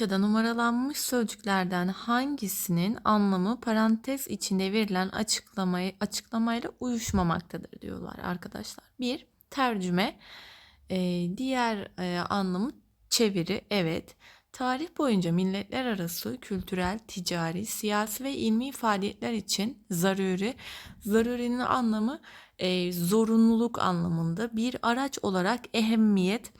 parçada numaralanmış sözcüklerden hangisinin anlamı parantez içinde verilen açıklamayı açıklamayla uyuşmamaktadır diyorlar arkadaşlar. Bir, tercüme. Ee, diğer e, anlamı çeviri. Evet. Tarih boyunca milletler arası kültürel, ticari, siyasi ve ilmi faaliyetler için zaruri, zarurinin anlamı e, zorunluluk anlamında bir araç olarak ehemmiyet,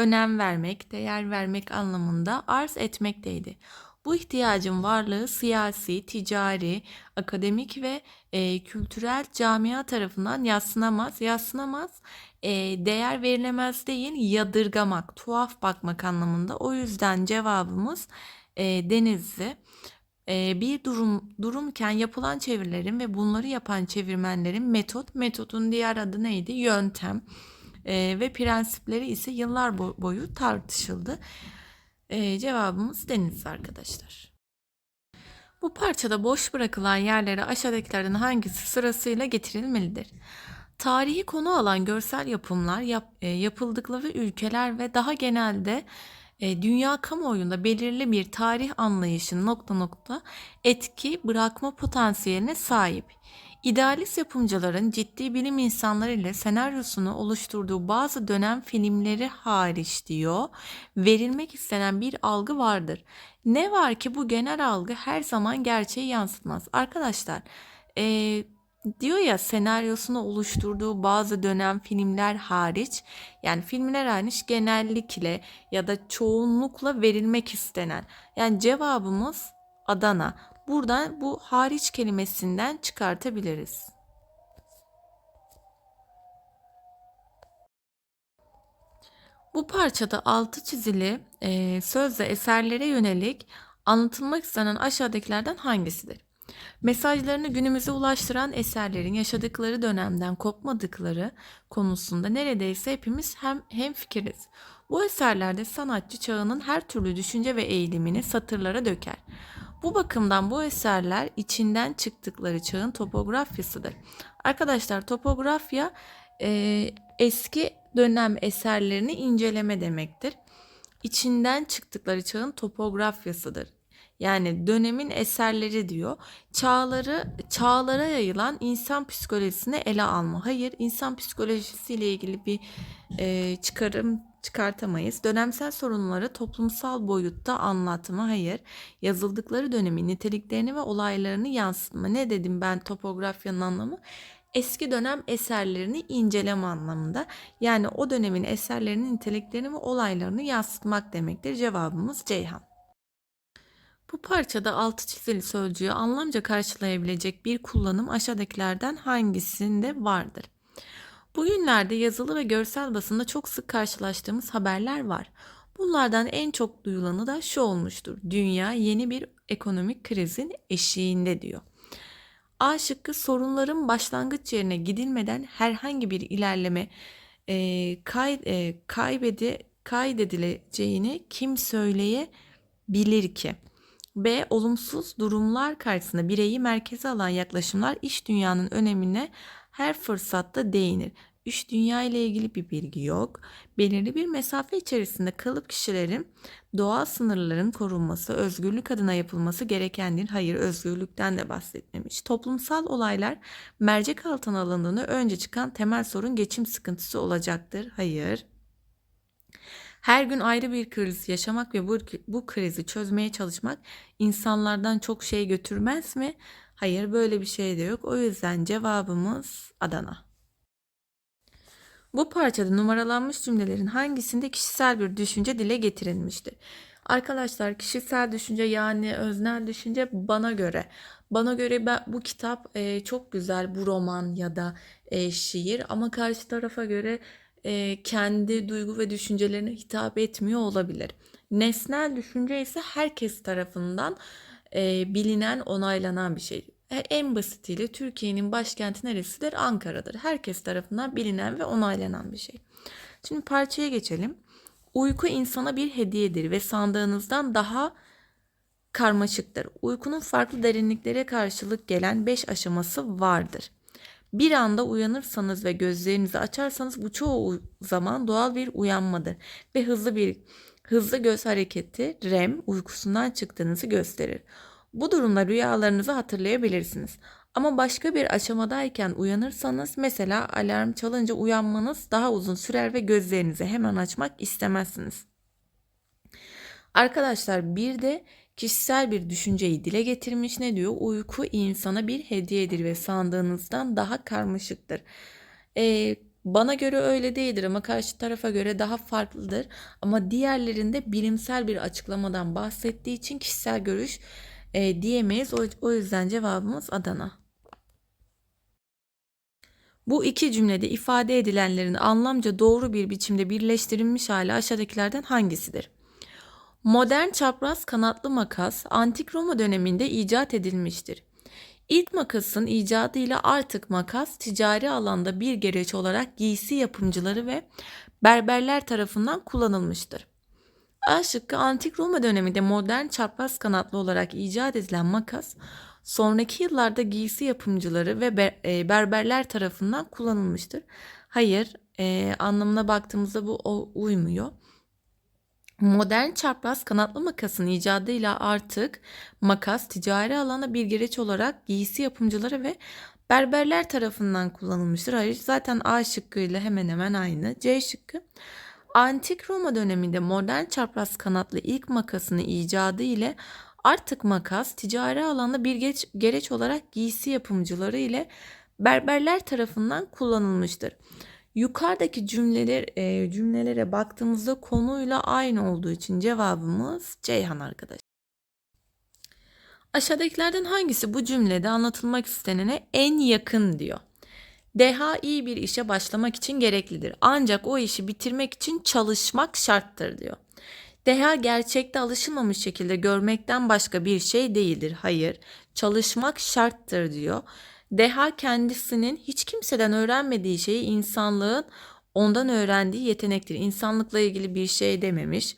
önem vermek, değer vermek anlamında arz etmekteydi. Bu ihtiyacın varlığı siyasi, ticari, akademik ve e, kültürel camia tarafından yatsınamaz, yatsınamaz, e, değer verilemez değil, yadırgamak, tuhaf bakmak anlamında. O yüzden cevabımız e, Denizli. E, bir durum durumken yapılan çevirilerin ve bunları yapan çevirmenlerin metot, metodun diğer adı neydi? Yöntem e, ve prensipleri ise yıllar bo- boyu tartışıldı. E, cevabımız deniz arkadaşlar. Bu parçada boş bırakılan yerlere aşağıdakilerden hangisi sırasıyla getirilmelidir? Tarihi konu alan görsel yapımlar yap, e, yapıldıkları ülkeler ve daha genelde e, dünya kamuoyunda belirli bir tarih anlayışının nokta nokta etki bırakma potansiyeline sahip. İdealist yapımcıların ciddi bilim insanları ile senaryosunu oluşturduğu bazı dönem filmleri hariç diyor, verilmek istenen bir algı vardır. Ne var ki bu genel algı her zaman gerçeği yansıtmaz. Arkadaşlar, eee diyor ya senaryosunu oluşturduğu bazı dönem filmler hariç yani filmler hariç genellikle ya da çoğunlukla verilmek istenen yani cevabımız Adana. Buradan bu hariç kelimesinden çıkartabiliriz. Bu parçada altı çizili e, sözle eserlere yönelik anlatılmak istenen aşağıdakilerden hangisidir? Mesajlarını günümüze ulaştıran eserlerin yaşadıkları dönemden kopmadıkları konusunda neredeyse hepimiz hem hemfikiriz. Bu eserlerde sanatçı çağının her türlü düşünce ve eğilimini satırlara döker. Bu bakımdan bu eserler içinden çıktıkları çağın topografyasıdır. Arkadaşlar topografya e, eski dönem eserlerini inceleme demektir. İçinden çıktıkları çağın topografyasıdır. Yani dönemin eserleri diyor. Çağları çağlara yayılan insan psikolojisini ele alma. Hayır, insan psikolojisiyle ilgili bir e, çıkarım çıkartamayız. Dönemsel sorunları toplumsal boyutta anlatma. Hayır, yazıldıkları dönemin niteliklerini ve olaylarını yansıtma. Ne dedim ben topografyanın anlamı? Eski dönem eserlerini inceleme anlamında. Yani o dönemin eserlerinin niteliklerini ve olaylarını yansıtmak demektir. Cevabımız Ceyhan. Bu parçada altı çizili sözcüğü anlamca karşılayabilecek bir kullanım aşağıdakilerden hangisinde vardır? Bugünlerde yazılı ve görsel basında çok sık karşılaştığımız haberler var. Bunlardan en çok duyulanı da şu olmuştur. Dünya yeni bir ekonomik krizin eşiğinde diyor. A şıkkı sorunların başlangıç yerine gidilmeden herhangi bir ilerleme e, kay, e, kaybedi, kaydedileceğini kim söyleyebilir ki? B. Olumsuz durumlar karşısında bireyi merkeze alan yaklaşımlar iş dünyanın önemine her fırsatta değinir. Üç dünya ile ilgili bir bilgi yok. Belirli bir mesafe içerisinde kalıp kişilerin doğal sınırların korunması, özgürlük adına yapılması gerekendir. Hayır, özgürlükten de bahsetmemiş. Toplumsal olaylar mercek altına alındığını önce çıkan temel sorun geçim sıkıntısı olacaktır. Hayır. Her gün ayrı bir kriz yaşamak ve bu, bu krizi çözmeye çalışmak insanlardan çok şey götürmez mi? Hayır böyle bir şey de yok. O yüzden cevabımız Adana. Bu parçada numaralanmış cümlelerin hangisinde kişisel bir düşünce dile getirilmiştir? Arkadaşlar kişisel düşünce yani öznel düşünce bana göre. Bana göre ben, bu kitap e, çok güzel bu roman ya da e, şiir ama karşı tarafa göre e, kendi duygu ve düşüncelerine hitap etmiyor olabilir. Nesnel düşünce ise herkes tarafından e, bilinen, onaylanan bir şey. E, en basitiyle Türkiye'nin başkenti neresidir? Ankara'dır. Herkes tarafından bilinen ve onaylanan bir şey. Şimdi parçaya geçelim. Uyku insana bir hediyedir ve sandığınızdan daha karmaşıktır. Uykunun farklı derinliklere karşılık gelen 5 aşaması vardır. Bir anda uyanırsanız ve gözlerinizi açarsanız bu çoğu zaman doğal bir uyanmadır ve hızlı bir hızlı göz hareketi REM uykusundan çıktığınızı gösterir. Bu durumda rüyalarınızı hatırlayabilirsiniz. Ama başka bir aşamadayken uyanırsanız mesela alarm çalınca uyanmanız daha uzun sürer ve gözlerinizi hemen açmak istemezsiniz. Arkadaşlar bir de kişisel bir düşünceyi dile getirmiş ne diyor? Uyku insana bir hediyedir ve sandığınızdan daha karmaşıktır. Ee, bana göre öyle değildir ama karşı tarafa göre daha farklıdır. Ama diğerlerinde bilimsel bir açıklamadan bahsettiği için kişisel görüş e, diyemeyiz. O, o yüzden cevabımız Adana. Bu iki cümlede ifade edilenlerin anlamca doğru bir biçimde birleştirilmiş hali aşağıdakilerden hangisidir? Modern çapraz kanatlı makas antik Roma döneminde icat edilmiştir. İlk makasın icadıyla artık makas ticari alanda bir gereç olarak giysi yapımcıları ve berberler tarafından kullanılmıştır. A şıkkı antik Roma döneminde modern çapraz kanatlı olarak icat edilen makas sonraki yıllarda giysi yapımcıları ve e, berberler tarafından kullanılmıştır. Hayır, e, anlamına baktığımızda bu uymuyor. Modern çapraz kanatlı makasın icadıyla artık makas ticari alana bir gereç olarak giysi yapımcıları ve berberler tarafından kullanılmıştır. Hayır zaten A şıkkıyla hemen hemen aynı. C şıkkı Antik Roma döneminde modern çapraz kanatlı ilk makasını icadı ile artık makas ticari alanda bir geç, gereç olarak giysi yapımcıları ile berberler tarafından kullanılmıştır. Yukarıdaki cümleler e, cümlelere baktığımızda konuyla aynı olduğu için cevabımız Ceyhan arkadaş. Aşağıdakilerden hangisi bu cümlede anlatılmak istenene en yakın diyor. Deha iyi bir işe başlamak için gereklidir. Ancak o işi bitirmek için çalışmak şarttır diyor. Deha gerçekte alışılmamış şekilde görmekten başka bir şey değildir. Hayır, çalışmak şarttır diyor. Deha kendisinin hiç kimseden öğrenmediği şeyi insanlığın ondan öğrendiği yetenektir. İnsanlıkla ilgili bir şey dememiş.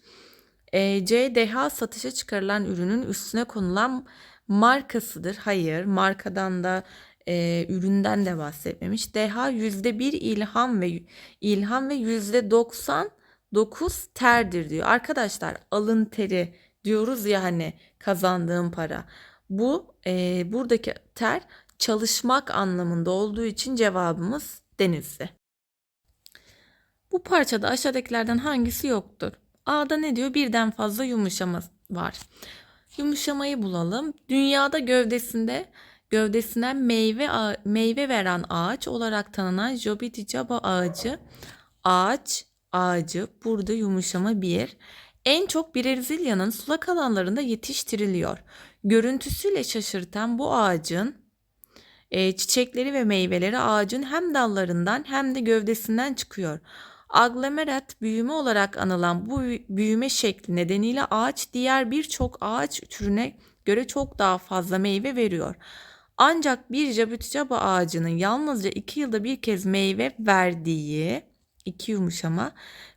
E, C. Deha satışa çıkarılan ürünün üstüne konulan markasıdır. Hayır, markadan da e, üründen de bahsetmemiş. Deha yüzde bir ilham ve ilham ve yüzde doksan dokuz terdir diyor. Arkadaşlar alın teri diyoruz ya hani kazandığım para. Bu e, buradaki ter çalışmak anlamında olduğu için cevabımız denizli. Bu parçada aşağıdakilerden hangisi yoktur? A'da ne diyor? Birden fazla yumuşama var. Yumuşamayı bulalım. Dünyada gövdesinde gövdesinden meyve meyve veren ağaç olarak tanınan Jobiti ağacı ağaç ağacı burada yumuşama bir. En çok Brezilya'nın sulak alanlarında yetiştiriliyor. Görüntüsüyle şaşırtan bu ağacın e, çiçekleri ve meyveleri ağacın hem dallarından hem de gövdesinden çıkıyor. Aglomerat büyüme olarak anılan bu büyüme şekli nedeniyle ağaç diğer birçok ağaç türüne göre çok daha fazla meyve veriyor. Ancak bir jabutijaba ağacının yalnızca iki yılda bir kez meyve verdiği iki yumuşama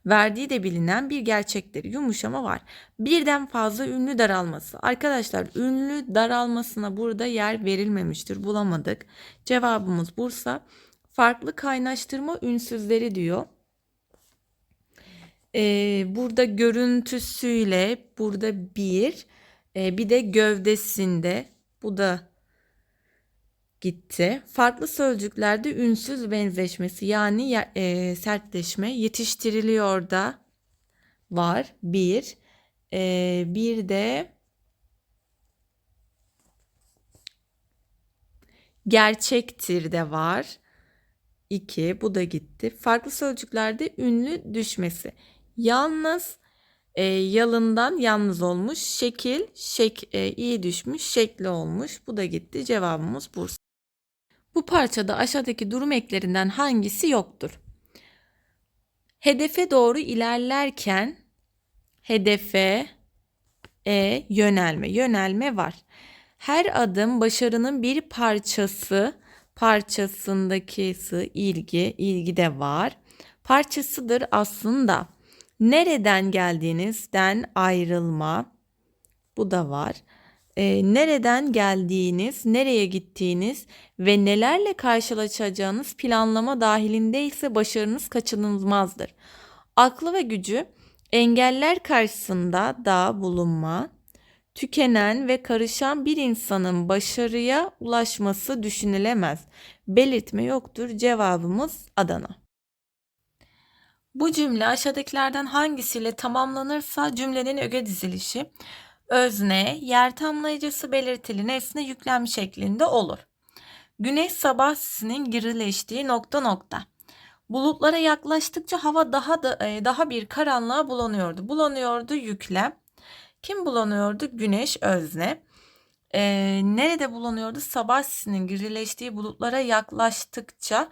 verdiği de bilinen bir gerçektir. Yumuşama var. Birden fazla ünlü daralması. Arkadaşlar ünlü daralmasına burada yer verilmemiştir. Bulamadık. Cevabımız Bursa. Farklı kaynaştırma ünsüzleri diyor. Ee, burada görüntüsüyle burada bir e, bir de gövdesinde bu da gitti. Farklı sözcüklerde ünsüz benzeşmesi yani e, sertleşme yetiştiriliyor da var. Bir. E, bir de gerçektir de var. İki. Bu da gitti. Farklı sözcüklerde ünlü düşmesi. Yalnız e, yalından yalnız olmuş. Şekil şek e, iyi düşmüş. Şekli olmuş. Bu da gitti. Cevabımız Bursa. Bu parçada aşağıdaki durum eklerinden hangisi yoktur? Hedefe doğru ilerlerken hedefe e yönelme. Yönelme var. Her adım başarının bir parçası, parçasındaki ilgi, ilgi de var. Parçasıdır aslında. Nereden geldiğinizden ayrılma. Bu da var e, nereden geldiğiniz, nereye gittiğiniz ve nelerle karşılaşacağınız planlama dahilinde ise başarınız kaçınılmazdır. Aklı ve gücü Engeller karşısında da bulunma, tükenen ve karışan bir insanın başarıya ulaşması düşünülemez. Belirtme yoktur. Cevabımız Adana. Bu cümle aşağıdakilerden hangisiyle tamamlanırsa cümlenin öge dizilişi özne, yer tamlayıcısı belirtili nesne yüklem şeklinde olur. Güneş sabah sisinin girileştiği nokta nokta. Bulutlara yaklaştıkça hava daha da e, daha bir karanlığa bulanıyordu. Bulanıyordu yüklem. Kim bulanıyordu? Güneş özne. Ee, nerede bulanıyordu? Sabah sisinin girileştiği bulutlara yaklaştıkça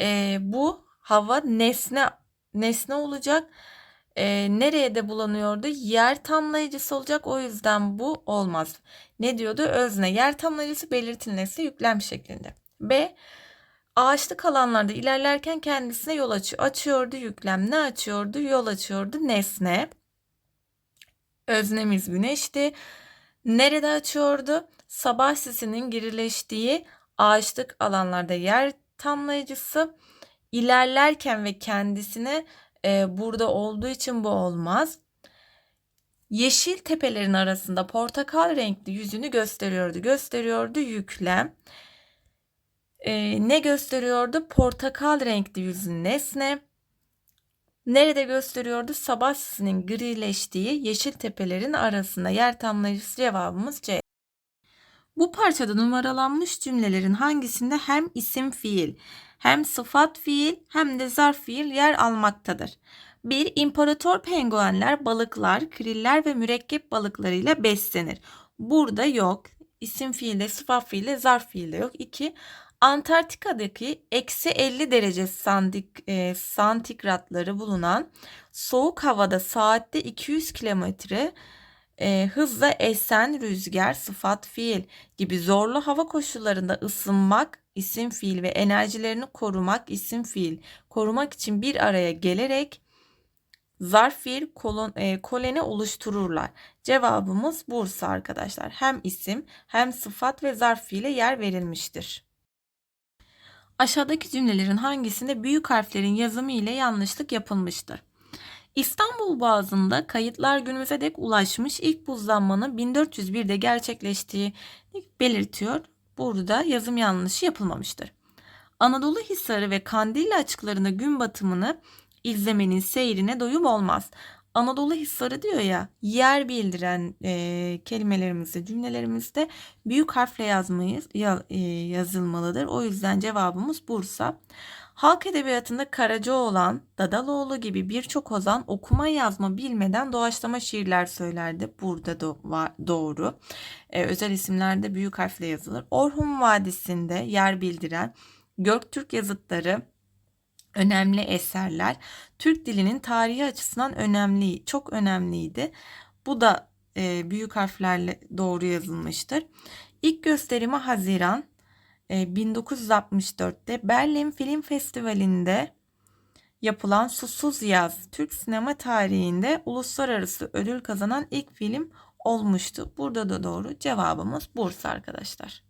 e, bu hava nesne nesne olacak. E, nereye de bulanıyordu? Yer tamlayıcısı olacak. O yüzden bu olmaz. Ne diyordu? Özne. Yer tamlayıcısı belirtili nesne yüklem şeklinde. B. Ağaçlık alanlarda ilerlerken kendisine yol açıyor. Açıyordu yüklem. Ne açıyordu? Yol açıyordu nesne. Öznemiz güneşti. Nerede açıyordu? Sabah sisinin girileştiği ağaçlık alanlarda yer tamlayıcısı. İlerlerken ve kendisine e, burada olduğu için bu olmaz. Yeşil tepelerin arasında portakal renkli yüzünü gösteriyordu. Gösteriyordu yüklem. E, ne gösteriyordu? Portakal renkli yüzün nesne. Nerede gösteriyordu? Sabah sisinin grileştiği yeşil tepelerin arasında yer tamlayıcısı cevabımız C. Bu parçada numaralanmış cümlelerin hangisinde hem isim fiil, hem sıfat fiil hem de zarf fiil yer almaktadır. 1. İmparator penguenler, balıklar, kriller ve mürekkep balıklarıyla beslenir. Burada yok. İsim fiilde, sıfat fiilde, zarf fiilde yok. 2. Antarktika'daki eksi 50 derece sandik, e, santigratları bulunan soğuk havada saatte 200 kilometre e, hızla esen rüzgar sıfat fiil gibi zorlu hava koşullarında ısınmak isim fiil ve enerjilerini korumak isim fiil korumak için bir araya gelerek zarf fiil kolon, e, koleni oluştururlar. Cevabımız Bursa arkadaşlar. Hem isim hem sıfat ve zarf fiile yer verilmiştir. Aşağıdaki cümlelerin hangisinde büyük harflerin yazımı ile yanlışlık yapılmıştır? İstanbul Boğazı'nda kayıtlar günümüze dek ulaşmış ilk buzlanmanın 1401'de gerçekleştiği belirtiyor. Burada yazım yanlışı yapılmamıştır. Anadolu Hisarı ve Kandilli açıklarında gün batımını izlemenin seyrine doyum olmaz. Anadolu Hisarı diyor ya yer bildiren e, kelimelerimizde cümlelerimizde büyük harfle yazmayız ya, e, yazılmalıdır. O yüzden cevabımız Bursa. Halk edebiyatında Karacaoğlan, Dadaloğlu gibi birçok ozan okuma yazma bilmeden doğaçlama şiirler söylerdi. Burada da var, doğru. Ee, özel isimlerde büyük harfle yazılır. Orhun Vadisi'nde yer bildiren Göktürk yazıtları önemli eserler. Türk dilinin tarihi açısından önemli, çok önemliydi. Bu da e, büyük harflerle doğru yazılmıştır. İlk gösterimi Haziran 1964'te e, Berlin Film Festivali'nde yapılan Susuz Yaz Türk sinema tarihinde uluslararası ödül kazanan ilk film olmuştu. Burada da doğru cevabımız Bursa arkadaşlar.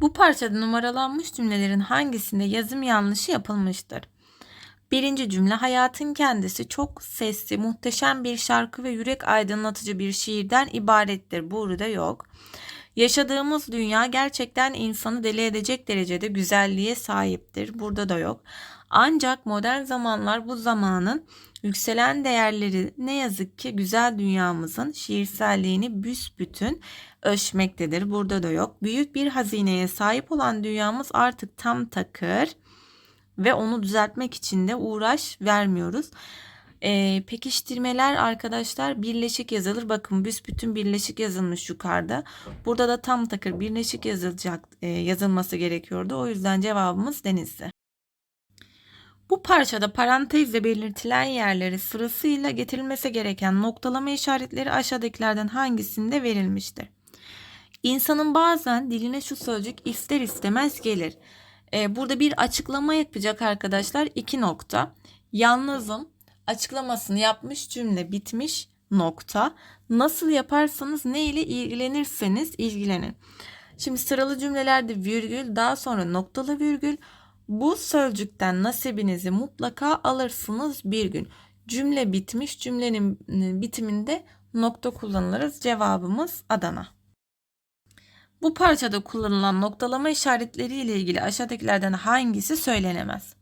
Bu parçada numaralanmış cümlelerin hangisinde yazım yanlışı yapılmıştır? Birinci cümle hayatın kendisi çok sesli, muhteşem bir şarkı ve yürek aydınlatıcı bir şiirden ibarettir. Burada yok. Yaşadığımız dünya gerçekten insanı deli edecek derecede güzelliğe sahiptir. Burada da yok. Ancak modern zamanlar bu zamanın yükselen değerleri ne yazık ki güzel dünyamızın şiirselliğini büsbütün ölçmektedir. Burada da yok. Büyük bir hazineye sahip olan dünyamız artık tam takır ve onu düzeltmek için de uğraş vermiyoruz. E, pekiştirmeler arkadaşlar birleşik yazılır. Bakın büsbütün birleşik yazılmış yukarıda. Burada da tam takır birleşik yazılacak e, yazılması gerekiyordu. O yüzden cevabımız denizli. Bu parçada parantezle belirtilen yerleri sırasıyla getirilmesi gereken noktalama işaretleri aşağıdakilerden hangisinde verilmiştir? İnsanın bazen diline şu sözcük ister istemez gelir. Ee, burada bir açıklama yapacak arkadaşlar. iki nokta. Yalnızım, açıklamasını yapmış cümle bitmiş nokta. Nasıl yaparsanız ne ile ilgilenirseniz ilgilenin. Şimdi sıralı cümlelerde virgül daha sonra noktalı virgül bu sözcükten nasibinizi mutlaka alırsınız bir gün. Cümle bitmiş. Cümlenin e, bitiminde nokta kullanılırız. Cevabımız Adana. Bu parçada kullanılan noktalama işaretleri ile ilgili aşağıdakilerden hangisi söylenemez?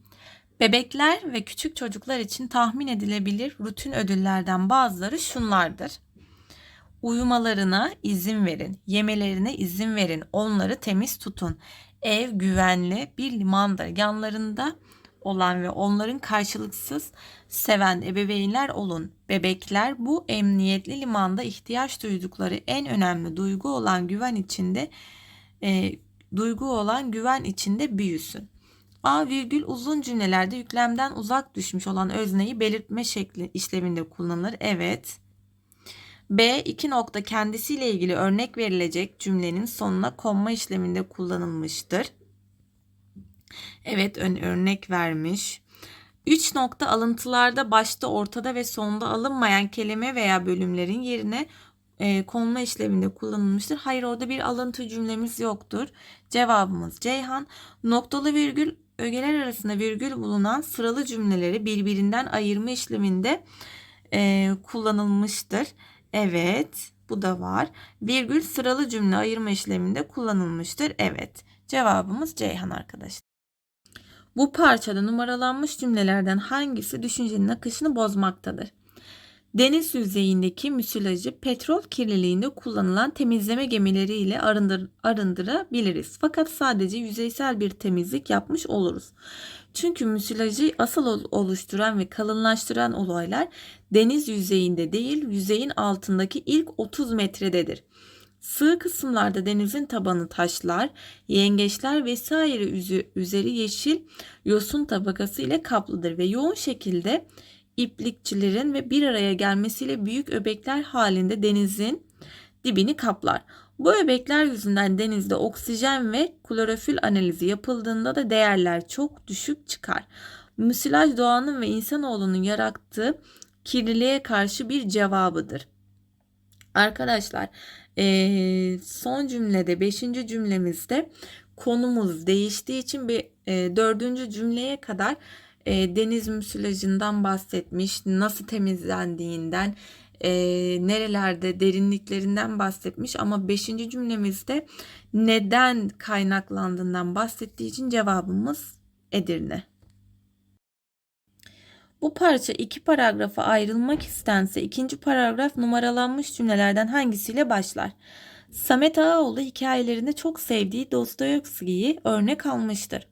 Bebekler ve küçük çocuklar için tahmin edilebilir rutin ödüllerden bazıları şunlardır. Uyumalarına izin verin, yemelerine izin verin, onları temiz tutun. Ev güvenli bir limandır. Yanlarında olan ve onların karşılıksız seven ebeveynler olun. Bebekler bu emniyetli limanda ihtiyaç duydukları en önemli duygu olan güven içinde e, duygu olan güven içinde büyüsün. A virgül uzun cümlelerde yüklemden uzak düşmüş olan özneyi belirtme şekli işleminde kullanılır. Evet. B iki nokta kendisiyle ilgili örnek verilecek cümlenin sonuna konma işleminde kullanılmıştır. Evet ön örnek vermiş. 3 nokta alıntılarda başta, ortada ve sonda alınmayan kelime veya bölümlerin yerine e, konma işleminde kullanılmıştır. Hayır orada bir alıntı cümlemiz yoktur. Cevabımız Ceyhan. Noktalı virgül ögeler arasında virgül bulunan sıralı cümleleri birbirinden ayırma işleminde e, kullanılmıştır. Evet bu da var. Virgül sıralı cümle ayırma işleminde kullanılmıştır. Evet cevabımız Ceyhan arkadaşlar. Bu parçada numaralanmış cümlelerden hangisi düşüncenin akışını bozmaktadır? Deniz yüzeyindeki müsilajı petrol kirliliğinde kullanılan temizleme gemileriyle arındır, arındırabiliriz. Fakat sadece yüzeysel bir temizlik yapmış oluruz. Çünkü müsilajı asıl oluşturan ve kalınlaştıran olaylar deniz yüzeyinde değil, yüzeyin altındaki ilk 30 metrededir. Sığ kısımlarda denizin tabanı taşlar, yengeçler vesaire üzeri yeşil yosun tabakası ile kaplıdır ve yoğun şekilde iplikçilerin ve bir araya gelmesiyle büyük öbekler halinde denizin dibini kaplar. Bu öbekler yüzünden denizde oksijen ve klorofil analizi yapıldığında da değerler çok düşük çıkar. Müsilaj doğanın ve insanoğlunun yarattığı kirliliğe karşı bir cevabıdır. Arkadaşlar son cümlede beşinci cümlemizde konumuz değiştiği için bir dördüncü cümleye kadar deniz müsilajından bahsetmiş, nasıl temizlendiğinden, e, nerelerde derinliklerinden bahsetmiş ama 5. cümlemizde neden kaynaklandığından bahsettiği için cevabımız Edirne. Bu parça iki paragrafa ayrılmak istense ikinci paragraf numaralanmış cümlelerden hangisiyle başlar? Samet Ağaoğlu hikayelerinde çok sevdiği Dostoyevski'yi örnek almıştır.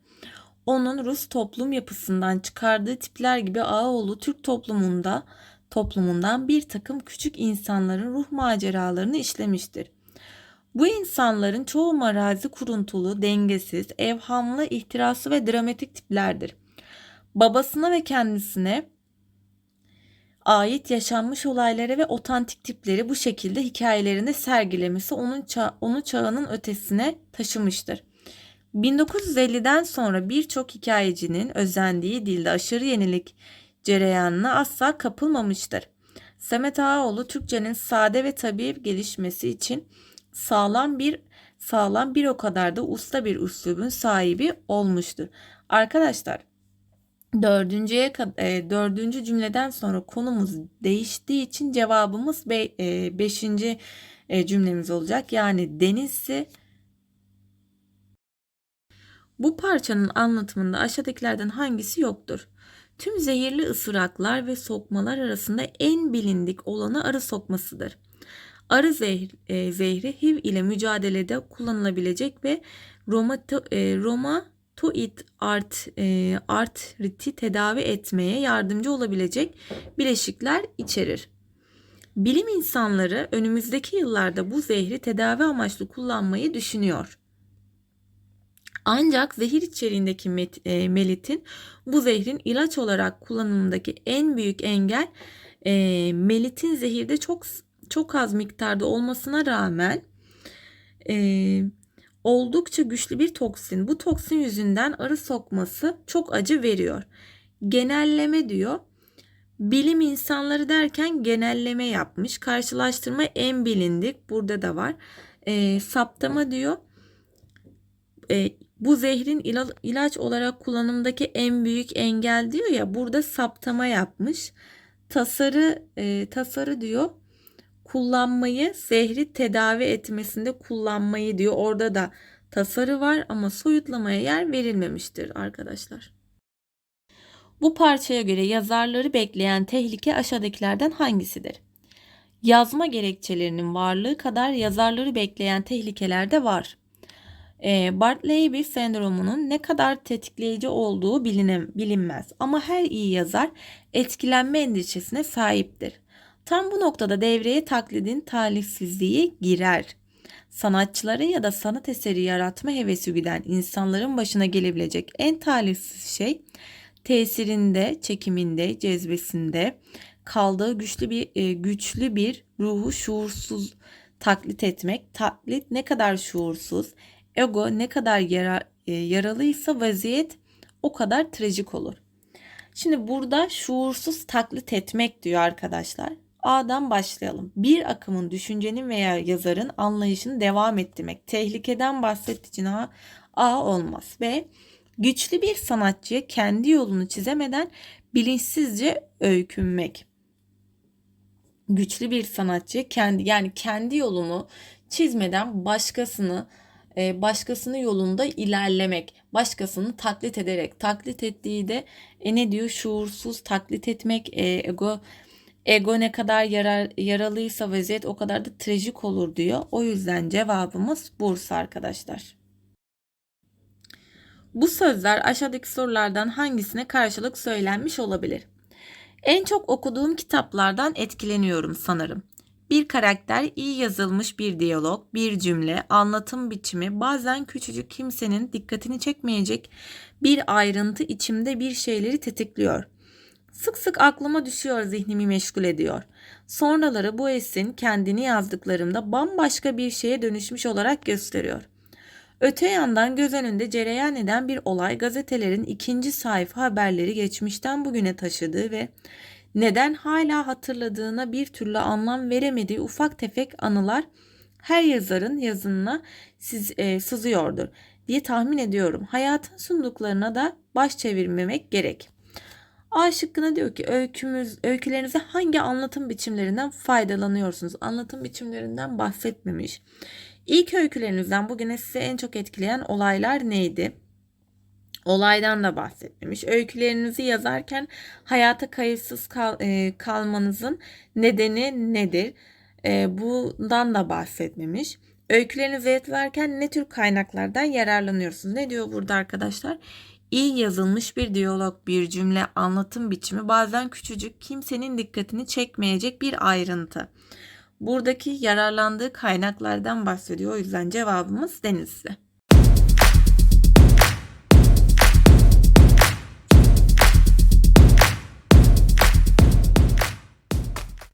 Onun Rus toplum yapısından çıkardığı tipler gibi Ağaoğlu Türk toplumunda toplumundan bir takım küçük insanların ruh maceralarını işlemiştir. Bu insanların çoğu marazi kuruntulu, dengesiz, evhamlı, ihtiraslı ve dramatik tiplerdir. Babasına ve kendisine ait yaşanmış olayları ve otantik tipleri bu şekilde hikayelerinde sergilemesi onun ça onu çağının ötesine taşımıştır. 1950'den sonra birçok hikayecinin özendiği dilde aşırı yenilik cereyanına asla kapılmamıştır. Samet Ağaoğlu Türkçenin sade ve tabii gelişmesi için sağlam bir sağlam bir o kadar da usta bir üslubun sahibi olmuştur. Arkadaşlar dördüncüye e, dördüncü cümleden sonra konumuz değiştiği için cevabımız e, beşinci e, cümlemiz olacak. Yani denizsi bu parçanın anlatımında aşağıdakilerden hangisi yoktur? Tüm zehirli ısıraklar ve sokmalar arasında en bilindik olanı arı sokmasıdır. Arı zehri, e, zehri HIV ile mücadelede kullanılabilecek ve romato, e, romatoid art, e, artriti tedavi etmeye yardımcı olabilecek bileşikler içerir. Bilim insanları önümüzdeki yıllarda bu zehri tedavi amaçlı kullanmayı düşünüyor. Ancak zehir içeriğindeki met, e, melitin bu zehrin ilaç olarak kullanımındaki en büyük engel e, melitin zehirde çok çok az miktarda olmasına rağmen e, oldukça güçlü bir toksin. Bu toksin yüzünden arı sokması çok acı veriyor. Genelleme diyor. Bilim insanları derken genelleme yapmış. Karşılaştırma en bilindik. Burada da var. E, saptama diyor. E, bu zehrin ilaç olarak kullanımdaki en büyük engel diyor ya burada saptama yapmış. tasarı e, tasarı diyor kullanmayı zehri tedavi etmesinde kullanmayı diyor. Orada da tasarı var ama soyutlamaya yer verilmemiştir arkadaşlar. Bu parçaya göre yazarları bekleyen tehlike aşağıdakilerden hangisidir? Yazma gerekçelerinin varlığı kadar yazarları bekleyen tehlikeler de var. E, Bartleby sendromunun ne kadar tetikleyici olduğu bilinmez ama her iyi yazar etkilenme endişesine sahiptir. Tam bu noktada devreye taklidin talihsizliği girer. Sanatçıların ya da sanat eseri yaratma hevesi güden insanların başına gelebilecek en talihsiz şey tesirinde, çekiminde, cezbesinde kaldığı güçlü bir e, güçlü bir ruhu şuursuz taklit etmek. Taklit ne kadar şuursuz, ego ne kadar yara, e, yaralıysa vaziyet o kadar trajik olur. Şimdi burada şuursuz taklit etmek diyor arkadaşlar. A'dan başlayalım. Bir akımın düşüncenin veya yazarın anlayışını devam ettirmek. Tehlikeden bahsettiği için A, A olmaz. B. Güçlü bir sanatçıya kendi yolunu çizemeden bilinçsizce öykünmek. Güçlü bir sanatçı kendi yani kendi yolunu çizmeden başkasını başkasının yolunda ilerlemek, başkasını taklit ederek, taklit ettiği de e, ne diyor? Şuursuz taklit etmek, e, ego ego ne kadar yarar, yaralıysa vaziyet o kadar da trajik olur diyor. O yüzden cevabımız Bursa arkadaşlar. Bu sözler aşağıdaki sorulardan hangisine karşılık söylenmiş olabilir? En çok okuduğum kitaplardan etkileniyorum sanırım. Bir karakter, iyi yazılmış bir diyalog, bir cümle, anlatım biçimi, bazen küçücük kimsenin dikkatini çekmeyecek bir ayrıntı içimde bir şeyleri tetikliyor. Sık sık aklıma düşüyor, zihnimi meşgul ediyor. Sonraları bu esin kendini yazdıklarımda bambaşka bir şeye dönüşmüş olarak gösteriyor. Öte yandan göz önünde cereyan eden bir olay gazetelerin ikinci sayfa haberleri geçmişten bugüne taşıdığı ve neden hala hatırladığına bir türlü anlam veremediği ufak tefek anılar her yazarın yazınına siz, e, sızıyordur diye tahmin ediyorum. Hayatın sunduklarına da baş çevirmemek gerek. A şıkkına diyor ki öykümüz, öykülerinize hangi anlatım biçimlerinden faydalanıyorsunuz? Anlatım biçimlerinden bahsetmemiş. İlk öykülerinizden bugüne size en çok etkileyen olaylar neydi? Olaydan da bahsetmemiş. Öykülerinizi yazarken hayata kayıtsız kal, e, kalmanızın nedeni nedir? E, bundan da bahsetmemiş. Öykülerinizi yazarken ne tür kaynaklardan yararlanıyorsunuz? Ne diyor burada arkadaşlar? İyi yazılmış bir diyalog, bir cümle, anlatım biçimi bazen küçücük, kimsenin dikkatini çekmeyecek bir ayrıntı. Buradaki yararlandığı kaynaklardan bahsediyor. O yüzden cevabımız Denizli.